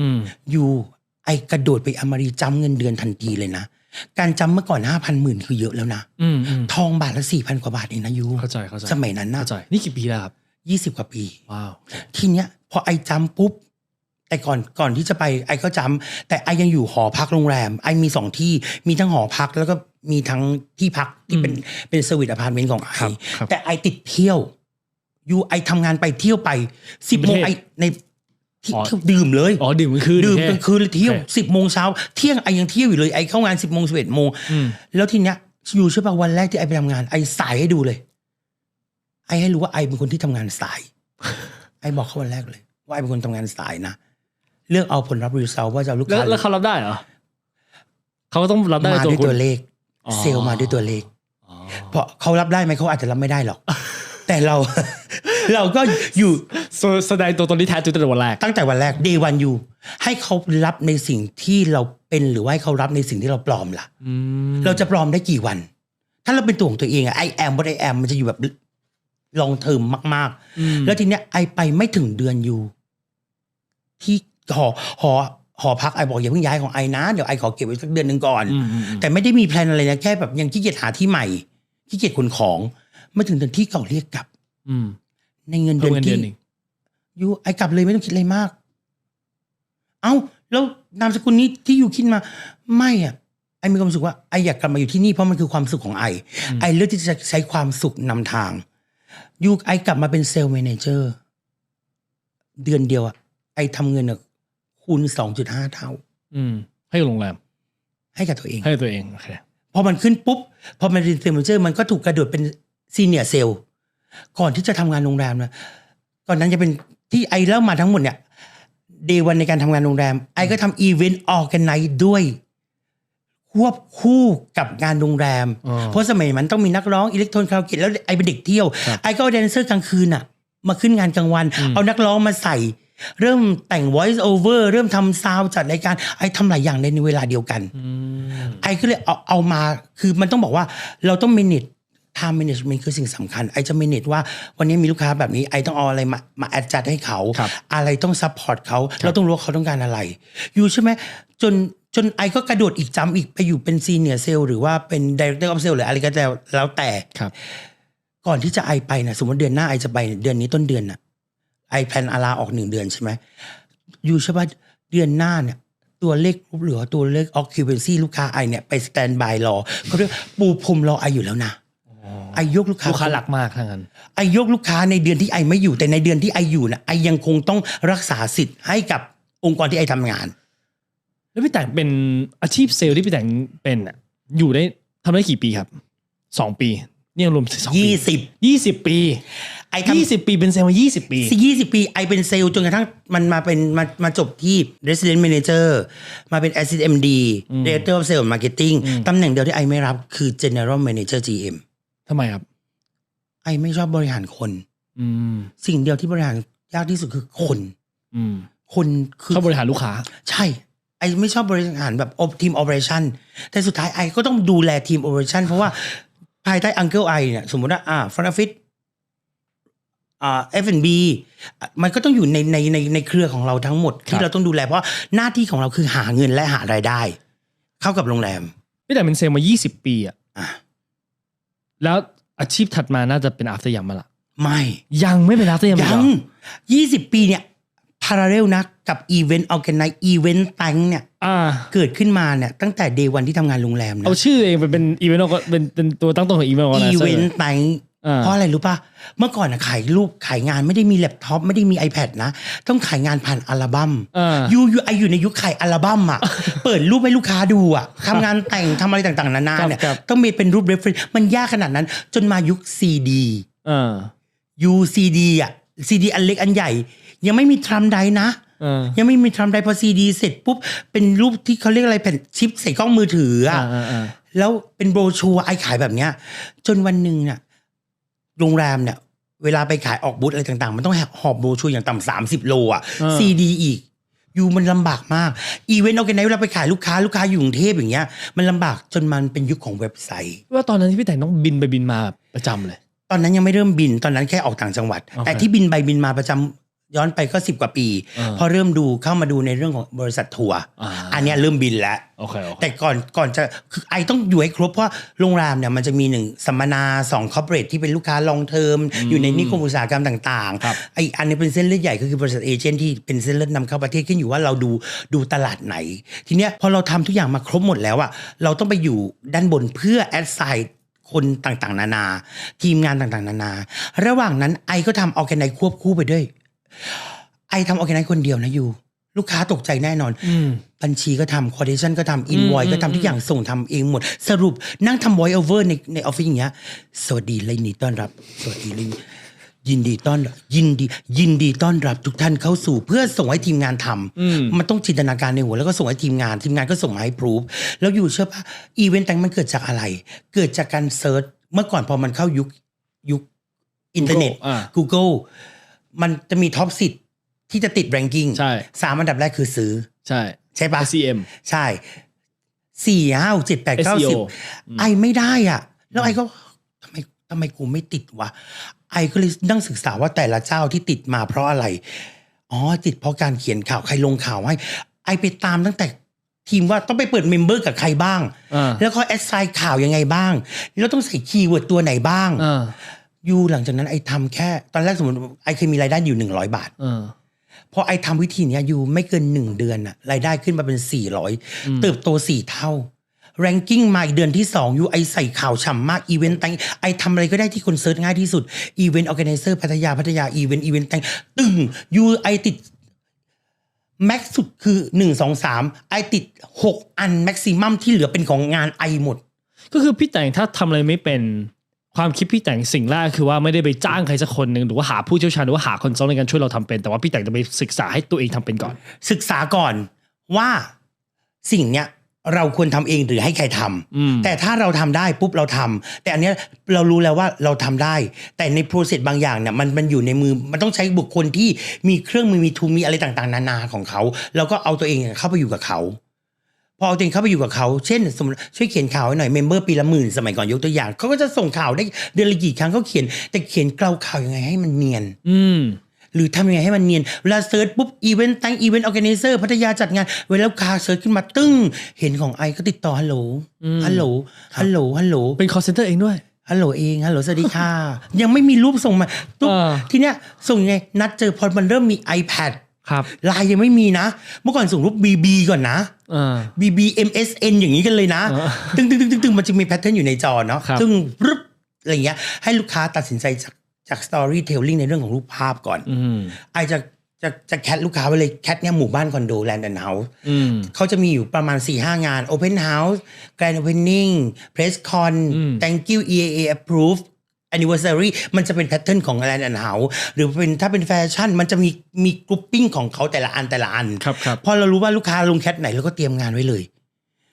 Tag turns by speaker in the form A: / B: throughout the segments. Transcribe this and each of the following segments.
A: อืม
B: อยู่ไอกระโดดไปอเมริจำเงินเดือนทันทีเลยนะ การจำเมื่อก่อนห้าพันหมื่นคือเยอะแล้วนะ
A: อืมอืม
B: ทองบาทละสี่พันกว่าบาทเองนะยู
A: เข้าใจเข้าใจ
B: สมัยนั้นนะ
A: เข้าใจนี่กี่ปีแล้วครับ
B: ยี่สิบกว่าปี
A: ว้าว
B: ทีเนี้ยพอไอจำปุ๊บแต่ก่อนก่อนที่จะไปไอก็จำแต่ไอยังอยู่หอพักโรงแรม ไอมีสองที่มีทั้งหอพักแล้วก็มีทั้งที่พักที่เป็นเป็นสวิตอพาร์ตเมนต์ของไอ
A: ครับครับ
B: แต่ไอติดเที่ยว อยู่ไอทำงานไปเที่ยวไปสิบโมง
A: ประเทศ
B: ไอในที่
A: อ๋อ
B: เที่ยว ดื่มเลย
A: อ๋อดื่มกลางคืน
B: ดื่ม
A: โอเค
B: กลางคืนเลยเที่ยว
A: โอเค
B: สิบโมงเช้าเที่ยงไอยังเที่ยวอยู่เลยไอเข้างานสิบโมงสิบเอ็ดโมง
A: อืม
B: แล้วทีเนี้ยอยู่ใช่ป่ะวันแรกที่ไอไปทำงาน ไอสายให้ดูเลย ไอให้รู้ว่าไอเป็นคนที่ทำงานสาย ไอบอกเขาวันแรกเลย ว่าไอเป็นคนทำงานสายนะเลือกเอาผลลัพธ์รีเซลว่าจะเอาลูก
A: แล้ว
B: ค้า
A: แล้วเขารับได้เหรอเขาก็ต้องรับได้
B: มา
A: ในตัว
B: ด้วย
A: คุ
B: ตัว
A: ณ
B: เลข
A: อ๋อ
B: เซลล์มาด้วยตัวเลข
A: อ๋อ
B: เพราะเขารับได้ไหมเขาอาจจะรับไม่ได้หรอก แต่เรา เราก็อยู่
A: แสแสดงตัวตนที่แท้จริงตั้งแต่วันแรก
B: ตั้งแต่วันแรก day one อยู่ให้เขารับในสิ่งที่เราเป็นหรือว่าให้เขารับในสิ่งที่เราปลอมล่ะ
A: อืม
B: เราจะปลอมได้กี่วัน ถ้าเราเป็นตัวของตัวเองอะไอแอมว่าไอแอมมันจะอยู่แบบลองเทอมมาก
A: อืม
B: ๆแล้วทีเนี้ยไอไปไม่ถึงเดือนอยู่ ที่หอหอหอพักไอบอกอย่าเพิ่งย้ายของไอนะ เดี๋ยวไอขอเก็บไว้สักเดือนหนึ่งก่อน
A: อืมอืมอืม
B: แต่ไม่ได้มีแพลนอะไรนะแค่แบบยังขี้เกียจหาที่ใหม่ขี้เกียจขนของไม่ถึงเดือนที่เก่าเรียกกลับ
A: อืม
B: ในเงินเดื
A: เพิ่
B: อ
A: ม
B: น
A: เงินเดื
B: ที่
A: อนอีก
B: อยู่ไอกลับเลยไม่ต้องคิดอะไรมาก เอ้า แล้วนามสกุลนี้ที่อยู่คิดมา ไม่อะไอมีความรู้สึกว่าไออยากกลับมาอยู่ที่นี่เพราะมันคือความสุขของไอ ไอเลือกที่จะใช้ความสุขนำทางยูไอกลับมาเป็นเซลล์แมเนเจอร์ เดือนเดียวอะไอทำเงินอะคูณสองจุดห้าเท่า
A: อืม ให้กับโรงแรม
B: ให้กับตัวเอง
A: ให้ตัวเองโอเค
B: พอมันขึ้นปุ๊บ พอมันเป็นเซลล์แมเนเจอร์ มันก็ถูกกระโดดเป็นซีเนียร์เซลล์ ก่อนที่จะทำงานโรงแรมนะก่อนนั้นจะเป็นที่ไอเล่ามาทั้งหมดเนี่ยเดวันในการทำงานโรงแรม ไอก็ทำอีเวนต์ออแกไนด้วย ควบคู่กับงานโรงแรม
A: อ๋อ
B: เพราะสมัยมันต้องมีนักร้องอิเล็กโทรนคาราโอเกะแล้วไอเป็นเด็กเที่ยว
A: ครับ
B: ไอก็เอาแดนเซอร์กลางคืนอะมาขึ้นงานกลางวัน
A: อืม
B: เอานักร้องมาใส่ เริ่มแต่ง voice over เริ่มทำซาวจัดรายการ ไอทำหลายอย่างในเวลาเดียวกัน
A: อืม
B: ไอก็เลยเอาเอามาคือมันต้องบอกว่าเราต้อง manage time management คือสิ่งสำคัญไอจะ manage ว่าวันนี้มีลูกค้าแบบนี้ไอต้องเอาอะไรมามา adjust ให้เขา
A: ครับ
B: อะไรต้อง support เขาเราต้องรู้ว่าเขาต้องการอะไร อยู่ใช่ไหมจนจนไอก็กระโดดอีกจำอีกไปอยู่เป็น senior sale หรือว่าเป็น director of sale หรืออะไรก็แล้วแล้วแต่
A: ครับ
B: ก่อนที่จะไอไปนะสมมติเดือนหน้าไอจะไปเดือนนี้ต้นเดือนน่ะไอแพลนอาลาออกหนึ่งเดือนใช่ไหมอยู่ใช่ปะเดือนหน้าเนี่ยตัวเลขเหลือตัวเลข occupancy ลูกค้าไอเนี่ยไปสแตนบายรอเขาเรียกปูพรมรอไออยู่แล้วนะ ไอยกลูกค้า
A: ลูกค้าหลักมากทั้งนั้น
B: ไอยกลูกค้าในเดือนที่ไอไม่อยู่แต่ในเดือนที่ไออยู่นะไอยังคงต้องรักษาสิทธิ์ให้กับองค์กรที่ไอทำงาน
A: แล้วพี่แต่งเป็นอาชีพเซลล์ที่พี่แต่งเป็นอะอยู่ได้ทำได้กี่ปีครับสองปีเนี่ยรวมสองปี
B: ยี่สิบ
A: ยี่สิบปี
B: ไอทำ
A: ยี่สิบปีเป็นเซลล์มายี่สิบปี
B: ยี่สิบปีไอเป็นเซลล์จนกระทั่งมันมาเป็นมามาจบที่ Resident Manager มาเป็น Assistant MD Director of Sales and Marketing ตำแหน่งเดียวที่ไอไม่รับคือ General Manager GM
A: ทำไมครับ
B: ไอไม่ชอบบริหารคน
A: อืม
B: สิ่งเดียวที่บริหารยากที่สุดคือคน
A: อืม
B: คนคือ
A: ชอบบริหารลูกค้า
B: ใช่ ไอไม่ชอบบริหารแบบทีม operation แต่สุดท้ายไอก็ต้องดูแลทีม operation เพราะว่าภายใต้ Uncle I เนี่ยสมมติว่าอ่า front office อ่า F&B อะมันก็ต้องอยู่ในในในในเครือของเราทั้งหมด
A: ครั
B: ที่
A: บ
B: เราต้องดูแลเพราะหน้าที่ของเราคือหาเงินและหารายได้ เข้ากับโรงแรม
A: พี่แต่งเป็นเซลล์มายี่สิบปีอะ
B: อะ
A: แล้วอาชีพถัดมาน่าจะเป็นอาร์ตยามมาละ
B: ไม่
A: ยังไม่เป็นอาร์ตยาม
B: ยังยี่สิบปีเนี่ยพาราเรลนะกับอีเวนต์ออแกไนอีเวนต์แตงเนี่ย
A: อ่า
B: เกิดขึ้นมาเนี่ยตั้งแต่เดวันที่ทำงานโรงแรมนะ
A: เอาชื่อเองเป็นเป็นอีเวนต์ก็เป็นเป็นตัวตั้งต้นของอีเวนต์
B: อีเวนต์แตง
A: อ่า
B: เพราะอะไรรู้ป่ะ เมื่อก่อนอะขายรูปขายงานไม่ได้มีแล็ปท็อปไม่ได้มี iPad นะ ต้องขายงานผ่านอัลบัม้ม
A: อ่า
B: ยูยูไออยู่ในยุคขายอัลบั้มอะเปิดรูปให้ลูกค้าดูอะทำงานแต่งทำอะไรต่างๆนานาเนี่ย
A: ครับ
B: ต้องมีเป็นรูป reference มันยากขนาดนั้น จนมายุค CD
A: อ่า
B: UCD อะ CD อันเล็กอันใหญ่ ยังไม่มีทรัมไดนะ
A: อ่า
B: ยังไม่มีทรัมไดพอ CD เสร็จปุ๊บ เป็นรูปที่เขาเรียกอะไรแผ่นชิปใส่กล้องมือถืออะ
A: อ่าอ่า
B: แล้วเป็นโบรชัวร์ไอขายแบบเนี้ย จนวันหนึ่งเนี่ย โรงแรมเนี่ย เวลาไปขายออกบูธอะไรต่างๆ มันต้องหอบโบรชัวร์อย่างต่ำสามสิบโลอะซีดีอีกอยู่มันลำบากมาก อีเวนต์เอากันไหนเวลาไปขายลูกค้าลูกค้าอยู่กรุงเทพอย่างเงี้ยมันลำบากจนมันเป็นยุคของเว็บไซต์
A: ว่าตอนนั้นที่พี่แต่งต้องบินไปบินมาแบบประจำเลย
B: ตอนนั้นยังไม่เริ่มบินตอนนั้นแค่ออกต่างจังหวัด
A: โอเค
B: แต่ที่บินไปบินมาประจ ย้อนไปก็สิบกว่าปี
A: อ่า
B: พอเริ่มดูเข้ามาดูในเรื่องของบริษัททัวร์
A: อ่า
B: อันเนี้ยเริ่มบินแล้ว
A: โอเคโอเค
B: แต่ก่อนก่อนจะคือไอต้องอยู่ให้ครบเพราะโรงแรมเนี่ยมันจะมีหนึ่งสัมมนาสองคอร์เปอเรทที่เป็นลูกค้าลองเทอมอยู่ในนิคมอุตสาหกรรมต่าง
A: ครับ
B: ๆไออันนี้เป็นเส้นเลือดใหญ่ก็คือบริษัทเอเจนต์ที่เป็นเส้นเลือดนำเข้าประเทศขึ้นอยู่ว่าเราดูดูตลาดไหน ทีเนี้ยพอเราทำทุกอย่างมาครบหมดแล้วอะเราต้องไปอยู่ด้านบนเพื่อแอดไซน์คนต่างๆ นานา ทีมงานต่างๆ นานา ระหว่างนั้นไอก็ทำออแกไนควบคู่ไปด้วย ไอทำออแกไนคนเดียวนะยูลูกค้าตกใจแน่นอน
A: อืม
B: บัญชีก็ทำคอร์เดชันก็ทำอินวอย
A: อืม
B: ก็ทำทุกอย่างส่งทำเองหมด สรุปนั่งทำ voice over ในในออฟฟิศอย่างเงี้ยสวัสดีและยินดีต้อนรับ สวัสดีและยินดีต้อนรับยินดี ยินดีต้อนรับทุกท่านเข้าสู่เพื่อส่งให้ทีมงานทำ
A: อืม
B: มันต้องจินตนาการในหัวแล้วก็ส่งให้ทีมงาน ทีมงานก็ส่งมาให้พรูฟแล้วอยู่เชื่อปะอีเวนต์แต่งมันเกิดจากอะไร เกิดจากการเซิร์ชเมื่อก่อนพอมันเข้ายุคยุคอินเทอร์เน็ต
A: อ่า
B: Google มันจะมีท็อปสิที่จะติดแรงกิ้ง
A: ใช่
B: สามอันดับแรกคือซื้อ
A: ใช่
B: ใช่ปะ
A: SCM
B: ใช่สี่ห้าเจ็ดแปดเก้า
A: SEO
B: สิบไอไม่ได้อะ แล้วไอก็ทำไมทำไมกูไม่ติดวะไอก็เลยนั่งศึกษาว่าแต่ละเจ้าที่ติดมาเพราะอะไร อ๋อติดเพราะการเขียนข่าวใครลงข่าวให้ ไอไปตามตั้งแต่ทีมว่าต้องไปเปิดเมมเบอร์กับใครบ้าง
A: อ่า
B: แล้วก็แอดไซน์ข่าวยังไงบ้าง แล้วต้องใส่คีย์เวิร์ดตัวไหนบ้าง
A: อ่า
B: ยูหลังจากนั้นไอทำแค่ ตอนแรกสมมติไอเคยมีรายได้อยู่หนึ่งร้อยบาท
A: อ่า
B: พอไอทำวิธีเนี้ยอยู่ไม่เกินหนึ่งเดือนอะรายได้ขึ้นมาเป็น400เติบโตสี่เท่าแรงกิ้งมาอีกเดือนที่2อยู่ไอใส่ข่าวฉ่ำมากอีเวนต์แต่งไอทำอะไรก็ได้ที่คนเซิร์ชง่ายที่สุดอีเวนต์ออแกไนเซอร์พัทยาพัทยาอีเวนต์อีเวนต์แต่งตึงยูไอติดแม็กสุดคือ1 2 3ไอติด6อันแม็กซิมัมที่เหลือเป็นของงานไอหมด
A: ก็คือพี่แต่งถ้าทำอะไรไม่เป็น ความคิดพี่แต่งสิ่งแรกคือว่าไม่ได้ไปจ้างใครสักคนหนึ่งหรือว่าหาผู้เชี่ยวชาญหรือว่าหาคอนซัลท์ในการช่วยเราทำเป็น แต่ว่าพี่แต่งจะไปศึกษาให้ตัวเองทำเป็นก่อน
B: ศึกษาก่อนว่าสิ่งเนี้ยเราควรทำเองหรือให้ใครทำ
A: อืม
B: แต่ถ้าเราทำได้ปุ๊บเราทำแต่อันเนี้ยเรารู้แล้วว่าเราทำได้ แต่ในโปรเซสบางอย่างเนี่ยมันมันอยู่ในมือมันต้องใช้บุคคลที่มีเครื่องมือมีทูมีอะไรต่างๆ นานาของเขา แล้วก็เอาตัวเองเข้าไปอยู่กับเขา พอเอาตัวเองเข้าไปอยู่กับเขาเช่นสมมติช่วยเขียนข่าวให้หน่อยเมมเบอร์ปีละหมื่นสมัยก่อนยกตัวอย่างเขาก็จะส่งข่าวได้เดือนละกี่ครั้งเขาเขียน แต่เขียนเกลาข่าวยังไงให้มันเนียน
A: อืม
B: หรือทำยังไงให้มันเนียน เวลาเซิร์ชปุ๊บอีเวนต์ตั้งอีเวนต์ออแกไนเซอร์พัทยาจัดงาน เวลาลูกค้าเซิร์ชขึ้นมาตึ้ง เห็นของไอก็ติดต่อฮัลโหล
A: อืม
B: ฮัลโหลฮัลโหลฮัลโหล
A: เป็น call center เองด้วย
B: ฮัลโหลเองฮัลโหลสวัสดีค่ะ ยังไม่มีรูปส่งมาตุ๊บ
A: อ่า
B: ทีเนี้ยส่งยังไงนัดเจอพอมันเริ่มมี iPad
A: ครับ
B: ไลน์ยังไม่มีนะ เมื่อก่อนส่งรูป BB ก่อนนะ
A: อ่า
B: BB MSN อย่างนี้กันเลยนะ
A: อ่า
B: ตึงตึงตึงตึงตึงมันจะมีแพทเทิร์นอยู่ในจอเนาะ
A: ครับ
B: ซึ่งรึบอะไรเงี้ย ให้ลูกค้าตัดสินใจจากจาก storytelling ในเรื่องของรูปภาพก่อน
A: อืม
B: ไอจะจะจะแคทลูกค้าไปเลยแคทเนี่ยหมู่บ้านคอนโดแลนด์แอนด์เฮาส์
A: อืม
B: เขาจะมีอยู่ประมาณ4 5งาน Open House Grand Opening Press Con
A: อืม
B: Thank you EAA Approve Anniversary มันจะเป็นแพทเทิร์นของ Land and House หรือเป็นถ้าเป็นแฟชั่นมันจะมีมีกรุ๊ปปิ้งของเขาแต่ละอันแต่ละอัน
A: ครับครับ
B: พอเรารู้ว่าลูกค้าลงแคทไหนเราก็เตรียมงานไว้เลย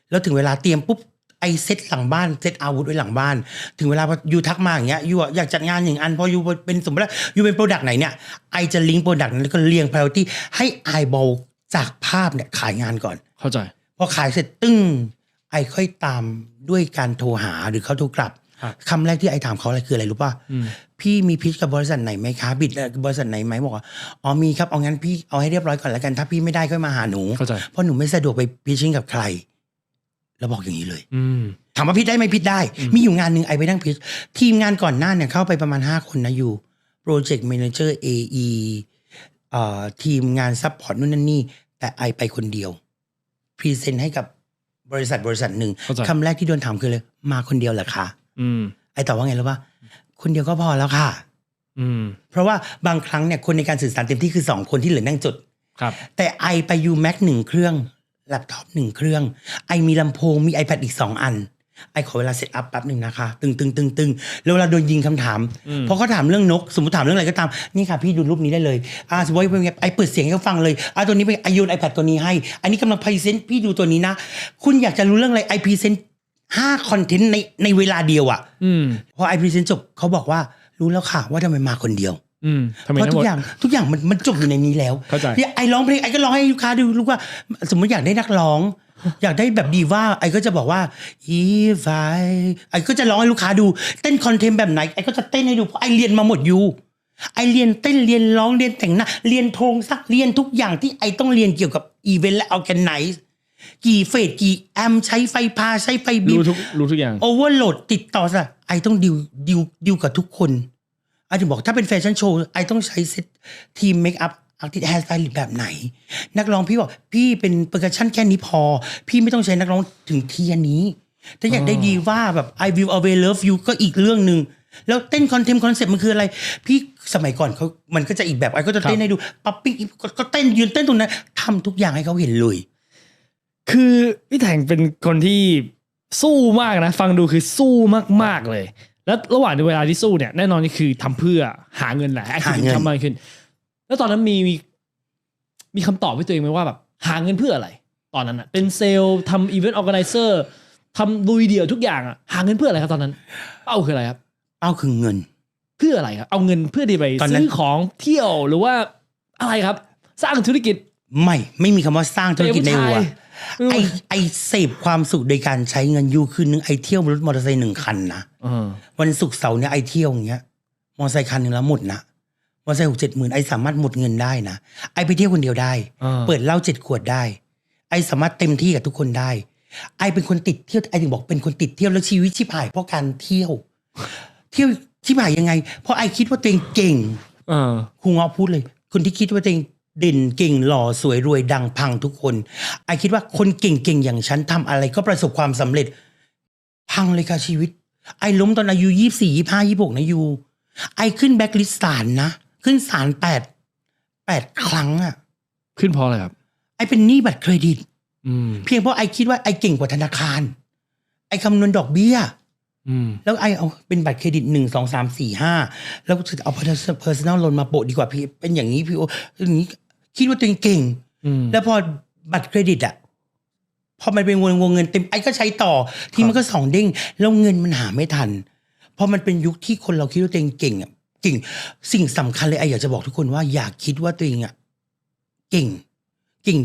B: แล้วถึงเวลาเตรียมปุ๊บไอเซตหลังบ้านเซตอาวุธไว้หลังบ้าน ถึงเวลาพอยูทักมาอย่างเงี้ยยูอยากจัดงานอย่างอันพอยูเป็นสมมติว่ายูเป็นโปรดักต์ไหนเนี่ยไอจะลิงก์โปรดักต์นั้นแล้วก็เรียง priority ให้ไอบอลจากภาพเนี่ยขายงานก่อน
A: เข้าใจ
B: พอขายเสร็จตึ้งไอค่อยตามด้วยการโทรหาหรือเขาโทรกลับ
A: ครับ
B: คำแรกที่ไอถามเขาอะไรคืออะไรรู้ป่ะ
A: อืม
B: พี่มีพิชกับบริษัทไหนไหมคะบิดกับบริษัทไหนไหมบอกว่าอ๋อมีครับเอางั้นพี่เอาให้เรียบร้อยก่อนแล้วกัน ถ้าพี่ไม่ได้ก็มาหาหนู
A: เข้าใจ
B: เพราะหนูไม่สะดวกไปพิชชิ่งกับใครแล้วบอกอย่างนี้เลย
A: อืม
B: ถามว่าพิชได้ไหมพิชได้ มีอยู่งานหนึ่งไอไปนั่งพิชทีมงานก่อนหน้าเนี่ยเข้าไปประมาณ 5 คนนะอยู่โปรเจกต์ a ม a เจอร์ AE เอ่อทีมงานซัพพอร์ตนู่นนั่นนี่ แต่ไอไปคนเดียวพรีเซนต์ให้กับบริษัทบริษัทหนึ่ง
A: เข้าใจ
B: คำแรกที่โดนถามคือเลยมาคนเดียวเหรอคะ
A: อืม
B: ไอตอบว่าไงรู้ป่ะคนเดียวก็พอแล้วค่ะ
A: อืม
B: เพราะว่าบางครั้งเนี่ยคนในการสื่อสารเต็มที่คือสองคนที่เหลือนั่งจด
A: ครับ
B: แต่ไอไปยูแม็กหนึ่งเครื่องแล็ปท็อปหนึ่งเครื่อง ไอมีลำโพงมี iPad อีกสองอัน ไอขอเวลาเซตอัพแป๊บหนึ่งนะคะ ตึงตึงตึงตึงแล้วเวลาโดนยิงคำถาม
A: อืม
B: พอเขาถามเรื่องนก สมมติถามเรื่องอะไรก็ตาม นี่ค่ะพี่ดูรูปนี้ได้เลยอ่าสมมติว่าเป็นไงไอเปิดเสียงให้เขาฟังเลยอ่าตัวนี้เป็นไอโยน iPad ตัวนี้ให้ อันนี้กำลังพรีเซนต์พี่ดูตัวนี้นะ คุณอยากจะรู้เรื่องอะไรไอพรีเซนต์ ห้าคอนเทนต์ในในเวลาเดียวอะ่ะ
A: อืม
B: พอไอพรีเซนต์จบเขาบอกว่ารู้แล้วค่ะ ว่าทำไมมาคนเดียว
A: อืมทำไม
B: เพราะ
A: ทั้
B: ทุ
A: งหม
B: ก
A: ด
B: อย่างทุกอย่างมันมันจบอยู่ในนี้แล้ว
A: เข้าใจ
B: นี่ไอร้องเพลงไอก็ร้องให้ลูกค้าดูลูกว่า สมมติอยากได้นักร้องอยากได้แบบดีว่าไอก็จะบอกว่า if I ไอก็จะร้องให้ลูกค้าดูเต้นคอนเทนต์แบบไหนไอก็จะเต้นให้ดูเพราะไอเรียนมาหมดอยู่ไอเรียนเต้นเรียนร้องเรียนแต่งหน้าเรียนโทงสักเรียนทุกอย่างที่ไอต้องเรียนเกี่ยวกับอีเวนต์และออแกไนซ์ กี่เฟสกี่แอมใช้ไฟพาใช้ไฟบี
A: รู้
B: บ
A: ทุกรู้ทุกอย่าง
B: โอเวอร์โหลดติดต่อซะไอต้องดิวดิวดิวกับทุกคนไอถึงบอกถ้าเป็นแฟชั่นโชว์ไอต้องใช้เซตทีมเมคอัพอาร์ติสแฮร์สไตลิสต์แบบไหน นักร้องพี่บอกพี่เป็นเปอร์คัชชั่นแค่นี้พอ พี่ไม่ต้องใช้นักร้องถึงเทียนี้ ถ้าอยากได้ดีว่าแบบ I will always love you ก็อีกเรื่องหนึ่งแล้วเต้นคอนเทมคอนเซ็ปต์มันคืออะไร พี่สมัยก่อนเขามันก็จะอีกแบบไอก็จะเต้นให้ดูปั๊บปิ๊กก็ก็เต้นยืนเต้นตรงนั้นทำทุกอย่างให้เขาเห็นเลย
A: คือพี่แทงเป็นคนที่สู้มากนะ ฟังดูคือสู้มากๆเลย แล้วระหว่างในเวลาที่สู้เนี่ยแน่นอนนี่คือทำเพื่อหาเงินแหละแอคที
B: หาเงิ
A: ฟ
B: น
A: ทำมากขึ้น แล้วตอนนั้นมีมีมีคำตอบให้ตัวเองไหมว่าแบบหาเงินเพื่ออะไร ตอนนั้นอะเป็นเซลล์ทำอีเวนต์ออแกไนเซอร์ทำลุยเดี่ยวทุกอย่างอะหาเงินเพื่ออะไรครับตอนนั้น เป้าคืออะไรครับ
B: เป้าคือเงิน
A: เพื่ออะไรครับ เอาเงินเพื่อที่ไป
B: ตอนนั้น
A: ซื้อของเที่ยวหรือว่าอะไรครับ สร้างธุรกิจ
B: ไม่ไม่มีคำว่าสร้างธุรกิจในหัว ไอไอเสพความสุขโดยการใช้เงินยูคืนนึงไอเที่ยวรถมอเตอร์ไซค์หนึ่งคันนะ
A: เออ
B: วันศุกร์เสาร์เนี่ยไอเที่ยวอย่างเงี้ย มอเตอร์ไซค์คันหนึ่งแล้วหมดนะมอเตอร์ไซค์หกเจ็ดหมื่นไอสามารถหมดเงินได้นะไอไปเที่ยวคนเดียวได้
A: อ่า
B: เปิดเหล้าเจ็ดขวดได้ ไอสามารถเต็มที่กับทุกคนได้ ไอเป็นคนติดเที่ยวไอถึงบอกเป็นคนติดเที่ยวแล้วชีวิตชิบหายเพราะการเที่ยว เที่ยวชิบหายยังไง เพราะไอคิดว่าตัวเองเก่ง
A: เออ
B: ครูเงาะพูดเลยคนที่คิดว่าตัวเองเด่นเก่งหล่อสวยรวยดังพังทุกคนไอคิดว่าคนเก่งๆอย่างฉันทำอะไรก็ประสบความสำเร็จ พังเลยค่ะชีวิต ไอล้มตอนอายุยี่สี่ยี่ห้ายี่หกนะยูไอขึ้นแบ็คลิสต์ศาลนะ ขึ้นศาลแปดแปดครั้งอะ
A: ขึ้นเพราะอะไรครับ
B: ไอเป็นหนี้บัตรเครดิต
A: อืม
B: เพียงเพราะไอคิดว่าไอเก่งกว่าธนาคาร ไอคำนวณดอกเบี้ย
A: อืม
B: แล้วไอเอาเป็นบัตรเครดิตหนึ่งสองสามสี่ห้าแล้วก็เอา personal loan มาโปะดีกว่าพี่เป็นอย่างนี้พี่โออย่างนี้ คิดว่าตัวเองเก่ง
A: อืม
B: แล้วพอบัตรเครดิตอะพอมันเป็นวงวงเงินเต็มไอ้ก็ใช้ต่อ ที่มันก็สองเด้งแล้วเงินมันหาไม่ทันเพราะมันเป็นยุคที่คนเราคิดว่าตัวเองเก่งอะเก่ง สิ่งสำคัญเลยไอ้อยากจะบอกทุกคนว่าอย่าคิดว่าตัวเองอะเก่งเก่ง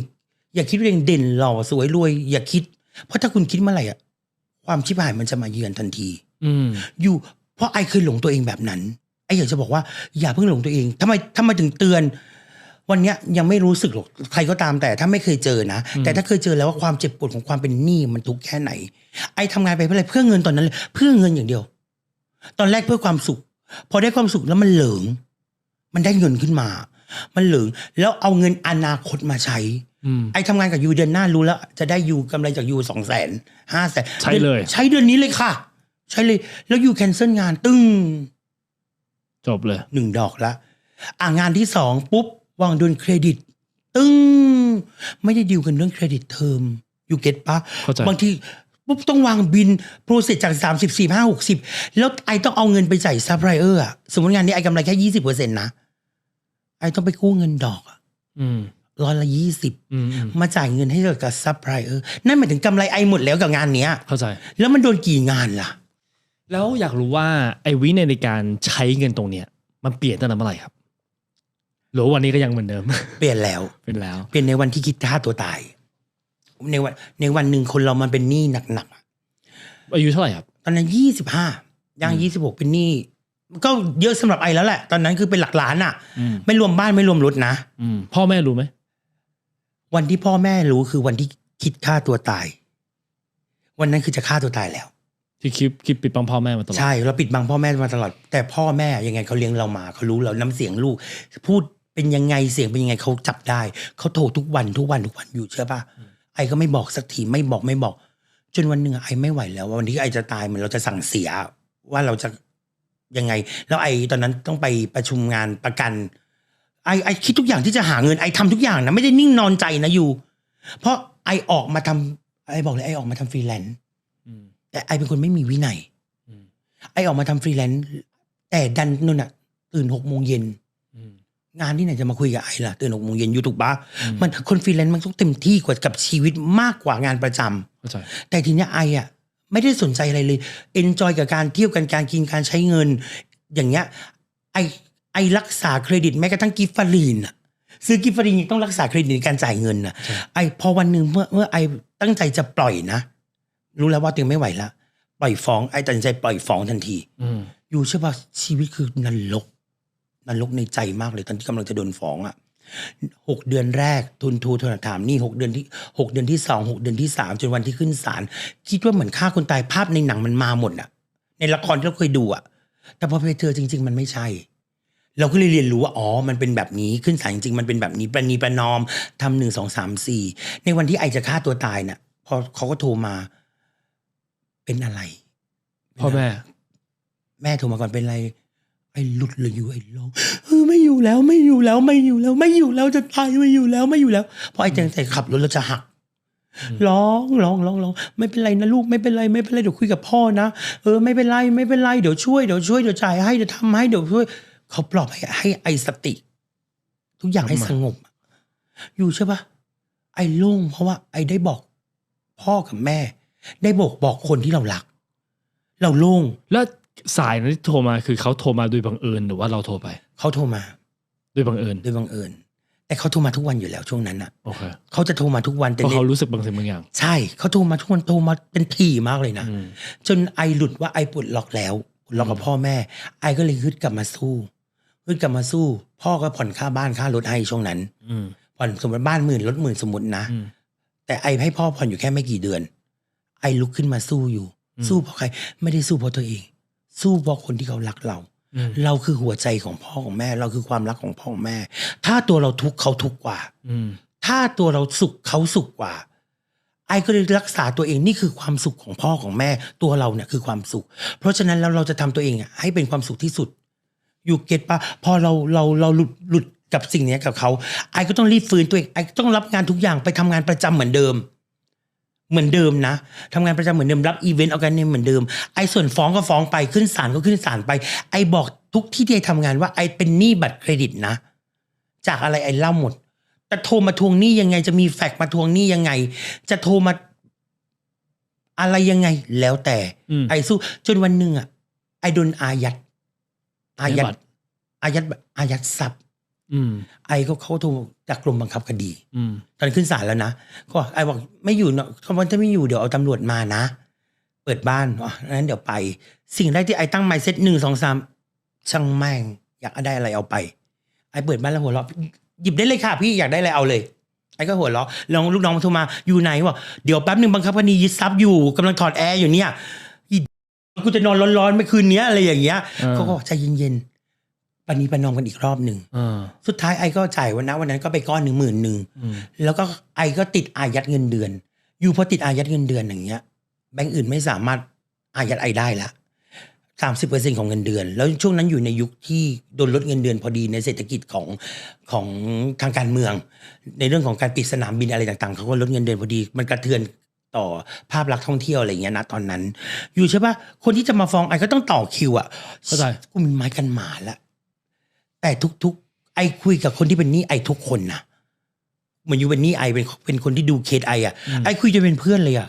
B: อย่าคิดว่าตัวเองเด่นหล่อสวยรวย อย่าคิด เพราะถ้าคุณคิดเมื่อไหร่อะความชิบหายมันจะมาเยือนทันที
A: อืม
B: อยู่เพราะไอเคยหลงตัวเองแบบนั้นไออยากจะบอกว่าอย่าเพิ่งหลงตัวเองทำไมทำไมถึงเตือน วันเนี้ยยังไม่รู้สึกหรอกใครก็ตามแต่ถ้าไม่เคยเจอนะ แต่ถ้าเคยเจอแล้วว่าความเจ็บปวดของความเป็นหนี้มันทุกข์แค่ไหน ไอทำงานไปเพื่ออะไรเพื่อเงินตอนนั้นเลยเพื่อเงินอย่างเดียว ตอนแรกเพื่อความสุข พอได้ความสุขแล้วมันเหลิง มันได้เงินขึ้นมา มันเหลิงแล้วเอาเงินอนาคตมาใช้
A: อืม
B: ไอทำงานกับยูเดือนหน้ารู้แล้ว จะได้ยูกำไรจากยูสองแสนห้าแสน
A: ใช้เลย
B: ใช้เดือนนี้เลยค่ะ ใช้เลย แล้วยูแคนเซิลงานตึ้ง
A: จบเลย
B: หนึ่งดอกละอ่างานที่สองปุ๊บ วางเดือนเครดิต ตึ้งไม่ได้ดีลกันเรื่องเครดิตเทอมยูเก็ตปะ
A: เข้าใจ
B: บางทีปุ๊บต้องวางบินโปรเซสจากสามสิบสี่ห้าหกสิบแล้วไอต้องเอาเงินไปจ่ายซัพพลายเออร์อะสมมติงานนี้ไอกำไรแค่ยี่สิบเปอร์เซ็นต์นะ ไอต้องไปกู้เงินดอกอะ
A: อืม
B: ร้อยละยี่สิบ
A: อืมอืม
B: มาจ่ายเงินให้กับซัพพลายเออร์นั่นหมายถึงกำไรไอหมดแล้วกับงานเนี้ย
A: เข้าใจ
B: แล้วมันโดนกี่งานล่ะ
A: แล้วอยากรู้ว่าไอ้วินัยในการใช้เงินตรงเนี้ย มันเปลี่ยนตั้งแต่เมื่อไหร่ครับ หรือว่าวันนี้ก็ยังเหมือนเดิม
B: เปลี่ยนแล้ว
A: เป็นแล้ว
B: เปลี่ยนในวันที่คิดฆ่าตัวตาย ในวันในวันหนึ่งคนเรามันเป็นหนี้หนักๆอะ
A: อายุเท่าไหร่ครับ
B: ตอนนั้นยี่สิบห้าย่างยี่สิบหกเป็นหนี้ก็เยอะสำหรับไอแล้วแหละ ตอนนั้นคือเป็นหลักล้านอะ
A: อืม
B: ไม่รวมบ้านไม่รวมรถนะ
A: อืมพ่อแม่รู้ไหม
B: วันที่พ่อแม่รู้คือวันที่คิดฆ่าตัวตาย วันนั้นคือจะฆ่าตัวตายแล้ว
A: ที่คลิปคลิปปิดบังพ่อแม่มาตลอด
B: ใช่เราปิดบังพ่อแม่มาตลอด แต่พ่อแม่ยังไงเขาเลี้ยงเรามาเขารู้เราน้ำเสียงลูก พูด เป็นยังไงเสียงเป็นยังไงเขาจับได้เขาโทรทุกวันทุกวันทุกวันอยู่เชื่อป่ะไอ้ก็ไม่บอกสักทีไม่บอกไม่บอก จนวันหนึ่งอะไอ้ไม่ไหวแล้ววันที่ไอ้จะตายเหมือนเราจะสั่งเสีย ว่าเราจะยังไง แล้วไอ้ตอนนั้นต้องไปประชุมงานประกัน ไอ้ไอ้คิดทุกอย่างที่จะหาเงินไอ้ทำทุกอย่างนะไม่ได้นิ่งนอนใจนะอยู่ เพราะไอ้ออกมาทำไอ้บอกเลยไอ้ออกมาทำฟรีแลนซ์
A: อืม
B: แต่ไอ้เป็นคนไม่มีวินัย
A: อืม
B: ไอ้ออกมาทำฟรีแลนซ์แต่ดันนู่นน่ะตื่นหกโมงเย็น
A: อืม
B: งานที่ไหนจะมาคุยกับไอ้ล่ะตื่นหกโมงเย็นอยู่ถูกปะ
A: อืม
B: มันคนฟรีแลนซ์มันต้องเต็มที่กว่ากับชีวิตมากกว่างานประจำ
A: เข้าใจ
B: แต่ทีเนี้ยไอ้อะไม่ได้สนใจอะไรเลยเอนจอยกับการเที่ยวกันการกินการใช้เงิน อย่างเงี้ยไอ้ไอ้รักษาเครดิตแม้กระทั่งกิฟต์ฟารีนอะซื้อกิฟต์ฟารีนยังต้องรักษาเครดิตในการจ่ายเงินนะ
A: ใช่
B: ไอ้พอวันหนึ่งเมื่อเมื่อไอ้ตั้งใจจะปล่อยนะ รู้แล้วว่าตัวเองไม่ไหวละปล่อยฟ้องไอ้ตัดสินใจปล่อยฟ้องทันที
A: อืม
B: อยู่ใช่ป่ะชีวิตคือนรก นนรกในใจมากเลยตอนที่กำลังจะโดนฟ้องอะหกเดือนแรกทุนทูทนถามหนี่หกเดือนที่หกเดือนที่สองหกเดือนที่สามจนวันที่ขึ้นศาลคิดว่าเหมือนฆ่าคนตายภาพในหนังมันมาหมดอะในละครที่เราเคยดูอะแต่พอไปเจอจริง ๆ มันไม่ใช่ เราก็เลยเรียนรู้ว่าอ๋อมันเป็นแบบนี้ขึ้นศาลจริงๆมันเป็นแบบนี้ประนีประนอมทำหนึ่งสองสามสี่ในวันที่ไอจะฆ่าตัวตายเนี่ยพอเขาก็โทรมาเป็นอะไร
A: พ่อแม่
B: แม่โทรมาก่อนเป็นไร ไอ้หลุดเลยอยู่ไอ้ร้องเออไม่อยู่แล้วไม่อยู่แล้วไม่อยู่แล้ว ไม่อยู่แล้วจะตายไม่อยู่แล้วไม่อยู่แล้วเพราะไอ้จังใจขับรถแล้วจะหัก
A: อืม
B: ร้องร้องร้องร้องไม่เป็นไรนะลูกไม่เป็นไรไม่เป็นไรเดี๋ยวคุยกับพ่อนะเออไม่เป็นไรไม่เป็นไรเดี๋ยวช่วยเดี๋ยวช่วยเดี๋ยวจ่ายให้เดี๋ยวทำให้เดี๋ยวช่วยเขาปลอบให้ให้ไอ้สติ ทุกอย่างให้สงบ อยู่ใช่ปะไอ้โล่งเพราะว่า ไอ้ได้บอก พ่อกับแม่ ได้บอกบอกคนที่เรารัก เราโล่ง
A: แล้ว สายนั้นที่โทรมาคือเขาโทรมาโดยบังเอิญหรือว่าเราโทรไป
B: เขาโทรมา
A: โดยบังเอิญ
B: โดยบังเอิญแต่เขาโทรมาทุกวันอยู่แล้วช่วงนั้นน่ะ
A: โอเค
B: เขาจะโทรมาทุกวัน
A: เพ
B: แต่
A: ราะ
B: เนี่ย
A: เขารู้สึกบางสิ่งบางอย่าง
B: ใช่เขาโทรมาทุกวันโทรมาเป็นถี่มากเลยนะ
A: อืม
B: จนไอหลุดว่าไอปลดล็อกแล้วปลดล็อกกับ
A: อืม
B: พ่อแม่ ไอก็เลยฮึดกลับมาสู้ฮึดกลับมาสู้ พ่อก็ผ่อนค่าบ้านค่ารถให้ช่วงนั้น
A: อืม
B: ผ่อนสมมติบ้านหมื่นรถหมื่นสมมตินะ
A: อืม
B: แต่ไอให้พ่อผ่อนอยู่แค่ไม่กี่เดือน ไอลุกขึ้นมาสู้อยู่
A: อืม
B: สู้เพราะใคร ไม่ได้สู้เพราะตัวเอง สู้เพราะคนที่เขารักเรา
A: อืม
B: เราคือหัวใจของพ่อของแม่ เราคือความรักของพ่อของแม่ ถ้าตัวเราทุกข์เขาทุกข์กว่า
A: อืม
B: ถ้าตัวเราสุขเขาสุขกว่า ไอ้ก็เลยรักษาตัวเองนี่คือความสุขของพ่อของแม่ ตัวเราเนี่ยคือความสุข เพราะฉะนั้นแล้วเราจะทำตัวเองอะให้เป็นความสุขที่สุด อยู่เก็ตปะพอเราเราเราหลุดหลุดกับสิ่งเนี้ยกับเขาไอ้ก็ต้องรีบฟื้นตัวเองไอ้ก็ต้องรับงานทุกอย่างไปทำงานประจำเหมือนเดิม เหมือนเดิมนะทำงานประจำเหมือนเดิมรับอีเวนต์ออแกนเนมเหมือนเดิมไอ้ส่วนฟ้องก็ฟ้องไปขึ้นศาลก็ขึ้นศาลไป ไอ้บอกทุกที่ที่ไอ้ทำงานว่าไอ้เป็นหนี้บัตรเครดิตนะ จากอะไรไอ้เล่าหมดจะโทรมาทวงหนี้ยังไง จะมีแฟกซ์มาทวงหนี้ยังไง จะโทรมา อะไรยังไง แล้วแต่
A: อืม
B: ไอ้สู้จนวันหนึ่งอะไอ้โดนอายัดอายัด
A: บัตร
B: อายัดอายัดทรัพย์
A: อืม
B: ไอ้ก็เขาโทรจากกรมบังคับคดี
A: อืม
B: ตอนขึ้นศาลแล้วนะก็ไอ้บอกไม่อยู่เนาะเขาบอกถ้าไม่อยู่เดี๋ยวเอาตำรวจมานะ เปิดบ้านอ๋องั้นเดี๋ยวไป สิ่งแรกที่ไอ้ตั้งไมเซ็ตหนึ่งสองสามช่างแม่ง อยากได้อะไรเอาไป ไอ้เปิดบ้านแล้วหัวเราะหยิบได้เลยค่ะพี่อยากได้อะไรเอาเลย ไอ้ก็หัวเราะลองลูกน้องมาโทรมาอยู่ไหนบอกเดี๋ยวแป๊บหนึ่งบังคับคดียึดทรัพย์อยู่กำลังถอดแอร์อยู่เนี่ยอีกูจะนอนร้อนๆเมื่อคืนเนี้ยอะไรอย่างเงี้ย
A: อ่า
B: เขาก็บอกใจเย็นๆ ปณีประนอมกันอีกรอบหนึ่ง
A: อ่า
B: สุดท้ายไอ้ก็จ่ายวันนั้นวันนั้นก็ไปก้อนหนึ่งหมื่นหนึ่ง
A: อืม
B: แล้วก็ไอก็ติดอายัดเงินเดือน อยู่พอติดอายัดเงินเดือนอย่างเงี้ย แบงก์อื่นไม่สามารถอายัดไอได้ละสามสิบเปอร์เซ็นของเงินเดือน แล้วช่วงนั้นอยู่ในยุคที่โดนลดเงินเดือนพอดีในเศรษฐกิจของของทางการเมือง ในเรื่องของการปิดสนามบินอะไรต่างๆเขาก็ลดเงินเดือนพอดี มันกระเทือนต่อภาพลักษณ์ท่องเที่ยวอะไรอย่างเงี้ยนะตอนนั้น อยู่ใช่ปะคนที่จะมาฟ้องไอก็ต้องต่อคิวอะ
A: เข้าใจ
B: กูมีไม้กันหมาแล้ว แต่ทุกๆ ไอคุยกับคนที่เป็นหนี้ไอทุกคนนะเหมือนอยู่เป็นหนี้ไอเป็นเป็นคนที่ดูเคสไออะ
A: อืม
B: ไอคุยจะเป็นเพื่อนเลยอะ